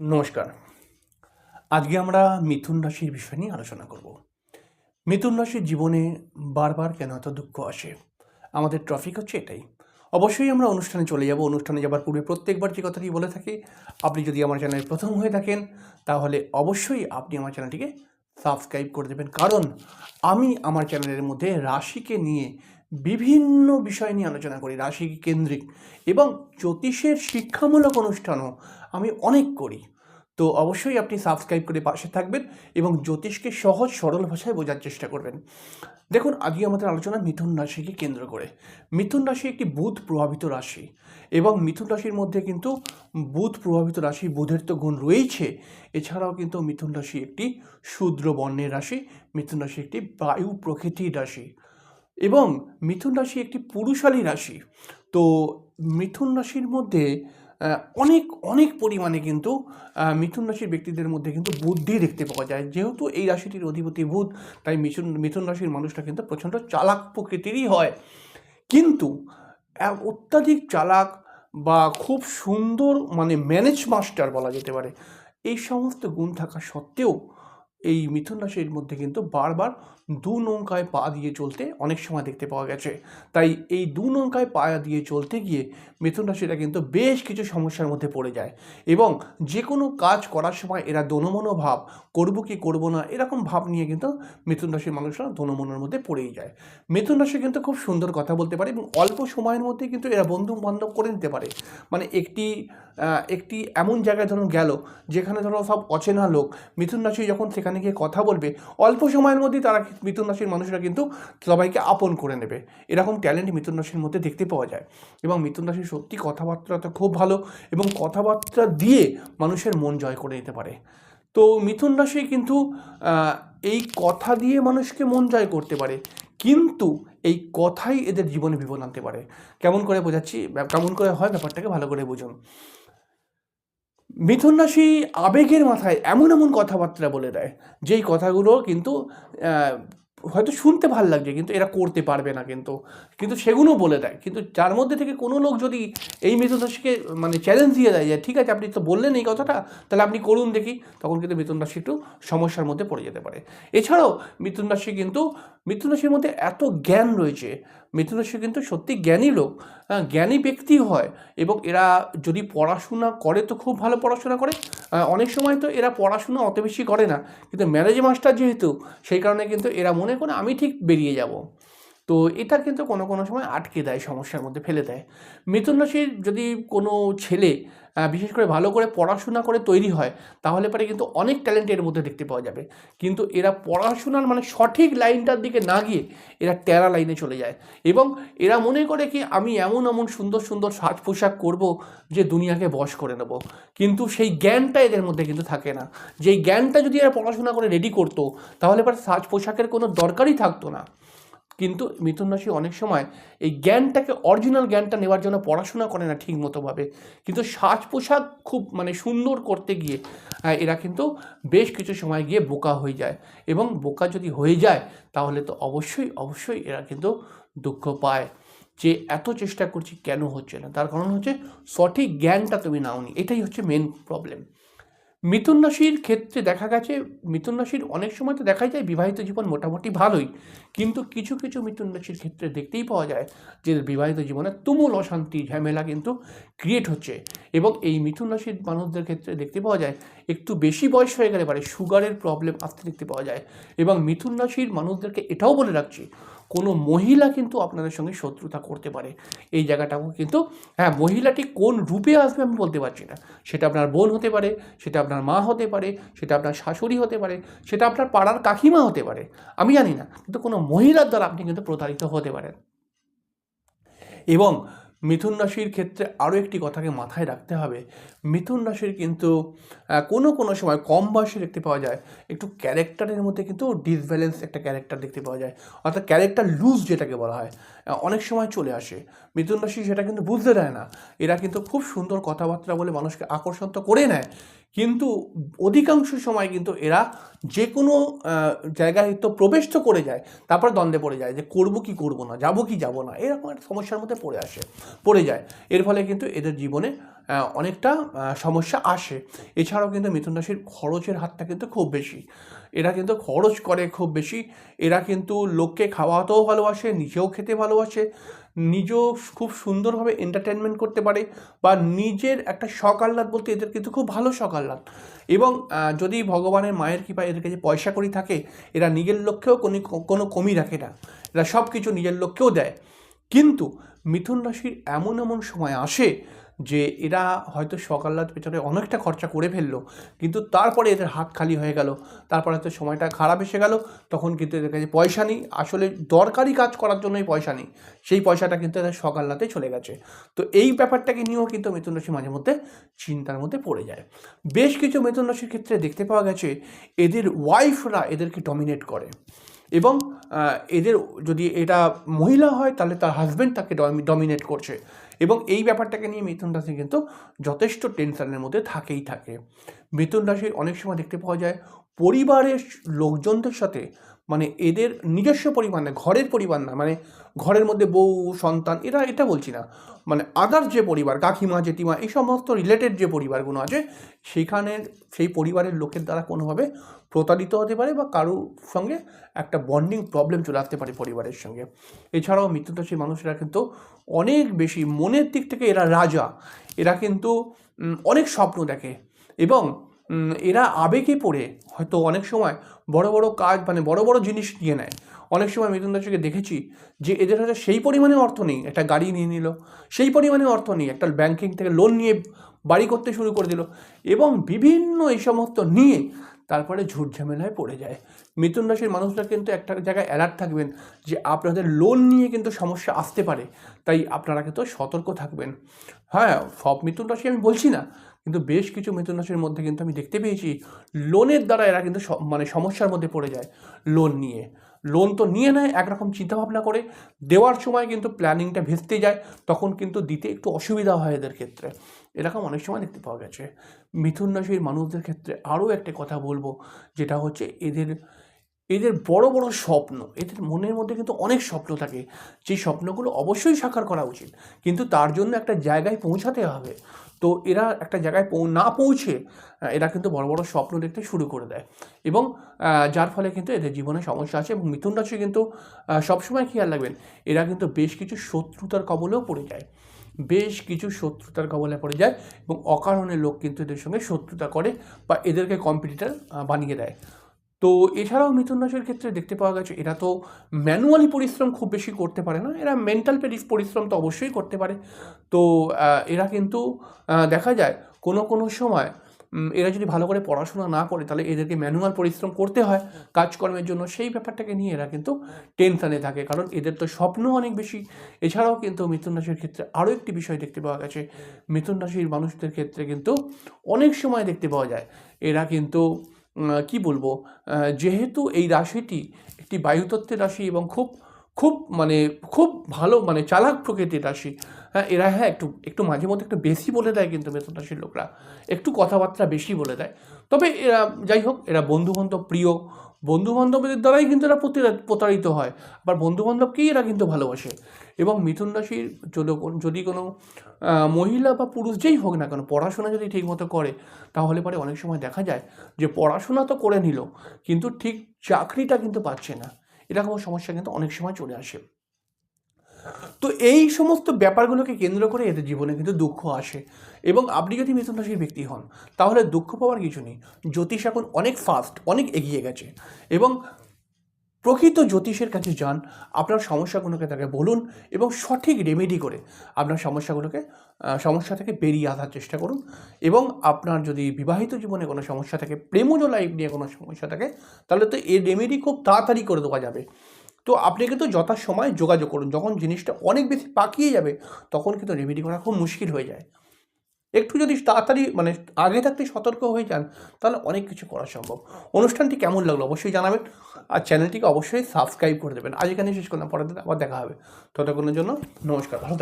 নমস্কার। আজকে আমরা মিথুন রাশির বিষয় নিয়ে আলোচনা করব। মিথুন রাশির জীবনে বারবার কেন এত দুঃখ আসে? আমাদের ট্রফিক হচ্ছে এটাই। অবশ্যই আমরা অনুষ্ঠানে চলে যাব। অনুষ্ঠানে যাবার পূর্বে প্রত্যেকবার যে কথাটি বলে থাকি, আপনি যদি আমার চ্যানেলে প্রথম হয়ে থাকেন, তাহলে অবশ্যই আপনি আমার চ্যানেলটিকে সাবস্ক্রাইব করে দেবেন। কারণ আমি আমার চ্যানেলের মধ্যে রাশিকে নিয়ে বিভিন্ন বিষয় নিয়ে আলোচনা করি রাশি কেন্দ্রিক এবং জ্যোতিষের শিক্ষামূলক অনুষ্ঠানও আমি অনেক করি। তো অবশ্যই আপনি সাবস্ক্রাইব করে পাশে থাকবেন এবং জ্যোতিষকে সহজ, সরল ভাষায় বোঝার চেষ্টা করবেন। দেখুন, আজকে আমাদের আলোচনা মিথুন রাশিকে কেন্দ্র করে। মিথুন রাশি একটি বুধ প্রভাবিত রাশি এবং মিথুন রাশির মধ্যে কিন্তু বুধ প্রভাবিত রাশি বুধের তো গুণ রয়েছে এছাড়াও কিন্তু মিথুন রাশি একটি শূদ্র বর্ণের রাশি, মিথুন রাশি একটি বায়ু প্রকৃতির রাশি এবং মিথুন রাশি একটি পুরুষালী রাশি। তো মিথুন রাশির মধ্যে অনেক অনেক পরিমাণে কিন্তু মিথুন রাশির ব্যক্তিদের মধ্যে কিন্তু বুদ্ধি দেখতে পাওয়া যায়। যেহেতু এই রাশিটির অধিপতি বুধ, তাই মিথুন মিথুন রাশির মানুষটা কিন্তু প্রচণ্ড চালাক প্রকৃতিরই হয়। কিন্তু অত্যাধিক চালাক বা খুব সুন্দর মানে ম্যানেজ মাস্টার বলা যেতে পারে, এই সমস্ত গুণ থাকা সত্ত্বেও এই মিথুন রাশির মধ্যে কিন্তু বারবার দু নৌকায় পা দিয়ে চলতে অনেক সময় দেখতে পাওয়া গেছে। তাই এই দু নৌকায় পা দিয়ে চলতে গিয়ে মিথুন রাশিটা কিন্তু বেশ কিছু সমস্যার মধ্যে পড়ে যায় এবং যে কোনো কাজ করার সময় এরা দনমনো ভাব, করব কি করব না, এরকম ভাব নিয়ে কিন্তু মিথুন রাশির মানুষরা দনমনের মধ্যে পড়েই যায়। মিথুন রাশি কিন্তু খুব সুন্দর কথা বলতে পারে এবং অল্প সময়ের মধ্যে কিন্তু এরা বন্ধু বান্ধব করে নিতে পারে। মানে একটি একটি এমন জায়গায় ধরুন গেল, যেখানে ধরো সব অচেনা লোক, মিথুন রাশি যখন সেখানে গিয়ে কথা বলবে, অল্প সময়ের মধ্যেই তারা মিথুন রাশির মানুষরা কিন্তু সবাইকে আপন করে নেবে। এরকম ট্যালেন্ট মিথুন রাশির মধ্যে দেখতে পাওয়া যায়। এবং মিথুন রাশির সত্যি কথাবার্তা খুব ভালো, এবং কথাবার্তা দিয়ে মানুষের মন জয় করে নিতে পারে। তো মিথুন রাশি কিন্তু এই কথা দিয়ে মানুষকে মন জয় করতে পারে, কিন্তু এই কথাই এদের জীবনে বিপদ আনতে পারে। কেমন করে বোঝাচ্ছি? কেমন করে হয় ব্যাপারটাকে ভালো করে বুঝুন। মিথুন রাশি আবেগের মাথায় এমন এমন কথাবার্তা বলে দেয়, যেই কথাগুলো কিন্তু হয়তো শুনতে ভালো লাগছে, কিন্তু এরা করতে পারবে না কিন্তু। কিন্তু সেগুলো বলে দেয়। কিন্তু যার মধ্যে থেকে কোনো লোক যদি এই মিথুন রাশিকে মানে চ্যালেঞ্জ দিয়ে দেয় যে, ঠিক আছে, আপনি তো বললেন এই কথাটা, তাহলে আপনি করুন দেখি, তখন কিন্তু মিথুন রাশি একটু সমস্যার মধ্যে পড়ে যেতে পারে। এছাড়াও মিথুন রাশি কিন্তু মিথুন রাশির মধ্যে এত জ্ঞান রয়েছে মিথুন রাশি কিন্তু সত্যি জ্ঞানী লোক জ্ঞানী ব্যক্তি হয় এবং এরা যদি পড়াশোনা করে তো খুব ভালো পড়াশোনা করে অনেক সময় তো এরা পড়াশোনা অত বেশি করে না, কিন্তু ম্যারেজ মাস্টার যেহেতু, সেই কারণে কিন্তু এরা মনে করে আমি ঠিক বেরিয়ে যাব। তো এটা কিন্তু কোনো কোনো সময় আটকে দেয়, সমস্যার মধ্যে ফেলে দেয়। মিথুন রাশির যদি কোনো ছেলে বিশেষ করে ভালো করে পড়াশোনা করে তৈরি হয়, তাহলে পরে কিন্তু অনেক ট্যালেন্ট এর মধ্যে দেখতে পাওয়া যাবে। কিন্তু এরা পড়াশোনার মানে সঠিক লাইনটার দিকে না গিয়ে এরা টেরা লাইনে চলে যায়। এবং এরা মনে করে কি, আমি এমন এমন সুন্দর সুন্দর সাজ পোশাক করব যে দুনিয়াকে বশ করে নেব। কিন্তু সেই জ্ঞানটা এদের মধ্যে কিন্তু থাকে না। যেই জ্ঞানটা যদি এরা পড়াশোনা করে রেডি করতো, তাহলে পরে সাজ পোশাকের কোনো দরকারই থাকতো না। কিন্তু মিথুন রাশি অনেক সময় এই জ্ঞানটাকে অরিজিনাল জ্ঞানটা নেওয়ার জন্য পড়াশোনা করে না ঠিক মতোভাবে। কিন্তু সাজ পোশাক খুব মানে সুন্দর করতে গিয়ে এরা কিন্তু বেশ কিছু সময় গিয়ে বোকা হয়ে যায়। এবং বোকা যদি হয়ে যায়, তাহলে তো অবশ্যই অবশ্যই এরা কিন্তু দুঃখ পায় যে এত চেষ্টা করছি কেন হচ্ছে না? তার কারণ হচ্ছে সঠিক জ্ঞানটা তুমি নাওনি। এটাই হচ্ছে মেন প্রবলেম মিথুন রাশির ক্ষেত্রে দেখা গেছে, মিথুন রাশির অনেক সময় তো দেখাই যায় বিবাহিত জীবন মোটামুটি ভালোই। কিন্তু কিছু কিছু মিথুন রাশির ক্ষেত্রে দেখতেই পাওয়া যায় যে বিবাহিত জীবনে তুমুল অশান্তি, ঝামেলা কিন্তু ক্রিয়েট হচ্ছে। এবং এই মিথুন রাশির মানুষদের ক্ষেত্রে দেখতে পাওয়া যায়, একটু বেশি বয়স হয়ে গেলে পারে সুগারের প্রবলেম আসতে দেখতে পাওয়া যায়। এবং মিথুন রাশির মানুষদেরকে এটাও বলে রাখছি কোনো মহিলা কিন্তু আপনাদের সঙ্গে শত্রুতা করতে পারে। এই জায়গাটাও কিন্তু হ্যাঁ মহিলাটি কোন রূপে আসবে আমি বলতে পারছি না। সেটা আপনার বোন হতে পারে, সেটা আপনার মা হতে পারে, সেটা আপনার শাশুড়ি হতে পারে, সেটা আপনার পাড়ার কাকিমা হতে পারে। আমি জানি না, কিন্তু কোনো মহিলার দ্বারা আপনি কিন্তু প্রতারিত হতে পারেন। এবং মিথুন রাশির ক্ষেত্রে আরও একটি কথাকে মাথায় রাখতে হবে। মিথুন রাশির কিন্তু কোনো কোনো সময় কম বয়সে দেখতে পাওয়া যায়। একটু ক্যারেক্টারের মধ্যে কিন্তু ডিসব্যালেন্স একটা ক্যারেক্টার দেখতে পাওয়া যায়। অর্থাৎ ক্যারেক্টার লুজ যেটাকে বলা হয় অনেক সময় চলে আসে। মিথুন রাশি সেটা কিন্তু বুঝতে দেয় না। এরা কিন্তু খুব সুন্দর কথাবার্তা বলে মানুষকে আকর্ষণ তো করে নেয়। কিন্তু অধিকাংশ সময় কিন্তু এরা যে কোনো জায়গায় তো প্রবেশ তো করে যায়, তারপর দ্বন্দ্বে পড়ে যায় যে করব কি করব না, যাব কি যাব না, এরকম একটা সমস্যার মধ্যে পড়ে আসে, পড়ে যায়। এর ফলে কিন্তু এদের জীবনে অনেকটা সমস্যা আসে। এছাড়াও কিন্তু মিথুন রাশির খরচের হাতটা কিন্তু খুব বেশি। এরা কিন্তু খরচ করে খুব বেশি। এরা কিন্তু লোককে খাওয়াতেও ভালোবাসে, নিজেও খেতে ভালোবাসে, নিজেও খুব সুন্দরভাবে এন্টারটেনমেন্ট করতে পারে বা নিজের একটা শখ বলতে এদের কিন্তু খুব ভালো শখ এবং যদি ভগবানের মায়ের কৃপা এদের কাছে পয়সা করি থাকে, এরা নিজের লক্ষ্যেও কোনো কোনো কমি রাখে না। এরা সব কিছু নিজের লক্ষ্যেও দেয়। কিন্তু মিথুন রাশির এমন এমন সময় আসে যে এরা হয়তো সকাল্লার পেছনে অনেকটা খরচা করে ফেলল, কিন্তু তারপরে এদের হাত খালি হয়ে গেল। তারপরে হয়তো সময়টা খারাপ এসে গেল, তখন কিন্তু এদের কাছে পয়সা নেই। আসলে দরকারি কাজ করার জন্যই পয়সা নেই। সেই পয়সাটা কিন্তু এদের সকাল্লাতে চলে গেছে। তো এই ব্যাপারটাকে নিয়েও কিন্তু মিথুন রাশি মাঝে মধ্যে চিন্তার মধ্যে পড়ে যায়। বেশ কিছু মিথুন রাশির ক্ষেত্রে দেখতে পাওয়া গেছে, এদের ওয়াইফরা এদেরকে ডমিনেট করে। এবং এদের যদি এটা মহিলা হয়, তাহলে তার হাজব্যান্ড তাকে ডমিনেট করছে। এবং এই ব্যাপারটাকে নিয়ে মিথুন রাশি কিন্তু যথেষ্ট টেনশনের মধ্যে থাকেই থাকে। মিথুন রাশি অনেক সময় দেখতে পাওয়া যায়, পরিবারের লোকজনদের সাথে মানে এদের নিজস্ব পরিমাণ না, ঘরের পরিবার না মানে ঘরের মধ্যে বউ, সন্তান, এরা এটা বলছি না। মানে আদার যে পরিবার, কাকিমা, জেঠিমা, এই সমস্ত রিলেটেড যে পরিবারগুলো আছে সেখানের সেই পরিবারের লোকের দ্বারা কোনোভাবে প্রতারিত হতে পারে বা কারোর সঙ্গে একটা বন্ডিং প্রবলেম চলে আসতে পারে পরিবারের সঙ্গে। এছাড়াও মৃত্যুদশী মানুষেরা কিন্তু অনেক বেশি মনের দিক থেকে এরা রাজা। এরা কিন্তু অনেক স্বপ্ন দেখে এবং এরা আবেগে পড়ে হয়তো অনেক সময় বড় বড় কাজ মানে বড় বড় জিনিস নিয়ে নেয়। অনেক সময় মিথুন রাশিকে দেখেছি যে এদের হয়তো সেই পরিমাণে অর্থ নেই, একটা গাড়ি নিয়ে নিল, সেই পরিমাণে অর্থ নেই, একটা ব্যাংকিং থেকে লোন নিয়ে বাড়ি করতে শুরু করে দিল এবং বিভিন্ন এই সমস্ত নিয়ে তারপরে ঝুট ঝামেলায় পড়ে যায়। মিথুন রাশির মানুষরা কিন্তু একটা জায়গায় অ্যালার্ট থাকবেন যে আপনাদের লোন নিয়ে কিন্তু সমস্যা আসতে পারে, তাই আপনারা কিন্তু সতর্ক থাকবেন। হ্যাঁ সব মিথুন রাশি আমি বলছি না কিন্তু বেশ কিছু মিথুন রাশির মধ্যে কিন্তু আমি দেখতে পেয়েছি, লোনের দ্বারা এরা কিন্তু মানে সমস্যার মধ্যে পড়ে যায় লোন নিয়ে। লোন তো নিয়ে নেয়, একরকম চিন্তাভাবনা করে, দেওয়ার সময় কিন্তু প্ল্যানিংটা ভেস্তে যায়, তখন কিন্তু দিতে একটু অসুবিধা হয় এদের ক্ষেত্রে। এরকম অনেক সময় দেখতে পাওয়া গেছে। মিথুন রাশির মানুষদের ক্ষেত্রে আরও একটা কথা বলব, যেটা হচ্ছে এদের এদের বড় বড় স্বপ্ন, এদের মনের মধ্যে কিন্তু অনেক স্বপ্ন থাকে। সেই স্বপ্নগুলো অবশ্যই সাকার করা উচিত। কিন্তু তার জন্য একটা জায়গায় পৌঁছাতে হবে। তো এরা একটা জায়গায় না পৌঁছে এরা কিন্তু বড় বড় স্বপ্ন দেখতে শুরু করে দেয়। এবং যার ফলে কিন্তু এদের জীবনে সমস্যা আছে এবং মিথুন রাশি কিন্তু সবসময় খেয়াল রাখবেন, এরা কিন্তু বেশ কিছু শত্রুতার কবলেও পড়ে যায়। বেশ কিছু শত্রুতার কবলে পড়ে যায় এবং অকারণে লোক কিন্তু এদের সঙ্গে শত্রুতা করে বা এদেরকে কম্পিটিটার বানিয়ে দেয়। তো এছাড়াও মিথুন রাশির ক্ষেত্রে দেখতে পাওয়া গেছে, এরা তো ম্যানুয়ালি পরিশ্রম খুব বেশি করতে পারে না, এরা মেন্টাল পরিশ্রম তো অবশ্যই করতে পারে। তো এরা কিন্তু দেখা যায় কোনো কোনো সময় এরা যদি ভালো করে পড়াশোনা না করে তাহলে এদেরকে ম্যানুয়াল পরিশ্রম করতে হয় কাজকর্মের জন্য, সেই ব্যাপারটাকে নিয়ে এরা কিন্তু টেনশানে থাকে, কারণ এদের তো স্বপ্ন অনেক বেশি। এছাড়াও কিন্তু মিথুন রাশির ক্ষেত্রে আরও একটি বিষয় দেখতে পাওয়া গেছে, মিথুন রাশির মানুষদের ক্ষেত্রে কিন্তু অনেক সময় দেখতে পাওয়া যায়, এরা কিন্তু কি বলব? যেহেতু এই রাশিটি একটি বায়ুতত্ত্বের রাশি এবং খুব খুব মানে খুব ভালো মানে চালাক প্রকৃতির রাশি হ্যাঁ এরা হ্যাঁ একটু একটু মাঝে মধ্যে একটু বেশি বলে দেয় কিন্তু মিথুন রাশির লোকরা। একটু কথাবার্তা বেশি বলে দেয়। তবে এরা, যাই হোক, এরা বন্ধুবান্ধব, প্রিয় বন্ধুবান্ধবদের দ্বারাই কিন্তু এরা প্রতি- প্রতারিত হয়। আবার বন্ধুবান্ধবকেই এরা কিন্তু ভালোবাসে। এবং মিথুন রাশির যদি কোনো মহিলা বা পুরুষ যেই হোক না কেন পড়াশোনা যদি ঠিকমতো করে, তাহলে পরে অনেক সময় দেখা যায় যে পড়াশোনা তো করে নিল, কিন্তু ঠিক চাকরিটা কিন্তু পাচ্ছে না। এরকম সমস্যা কিন্তু অনেক সময় চলে আসে। তো এই সমস্ত ব্যাপারগুলোকে কেন্দ্র করে এদের জীবনে কিন্তু দুঃখ আসে। এবং আপনি যদি মিথুন রাশির ব্যক্তি হন, তাহলে দুঃখ পাওয়ার কিছু নেই। জ্যোতিষ এখন অনেক ফাস্ট অনেক এগিয়ে গেছে। এবং প্রকৃত জ্যোতিষের কাছে যান, আপনার সমস্যাগুলোকে তাকে বলুন এবং সঠিক রেমেডি করে আপনার সমস্যাগুলোকে সমস্যা থেকে বেরিয়ে আসার চেষ্টা করুন। এবং আপনার যদি বিবাহিত জীবনে কোনো সমস্যা থাকে প্রেমজ লাইফ নিয়ে কোনো সমস্যা থাকে, তাহলে তো এই রেমেডি খুব তাড়াতাড়ি করে দেওয়া যাবে। তো আপনি কিন্তু যথাসময়ে যোগাযোগ করুন। যখন জিনিসটা অনেক বেশি পাকিয়ে যাবে, তখন কিন্তু রেমেডি করা খুব মুশকিল হয়ে যায়। একটু যদি তাড়াতাড়ি মানে আগে থাকতে সতর্ক হয়ে যান, তাহলে অনেক কিছু করা সম্ভব। অনুষ্ঠানটি কেমন লাগল অবশ্যই জানাবেন আর চ্যানেলটিকে অবশ্যই সাবস্ক্রাইব করে দেবেন। আজ এখানে শেষ করলাম, পরের দিন আবার দেখা হবে। ততক্ষণের জন্য নমস্কার, ভালো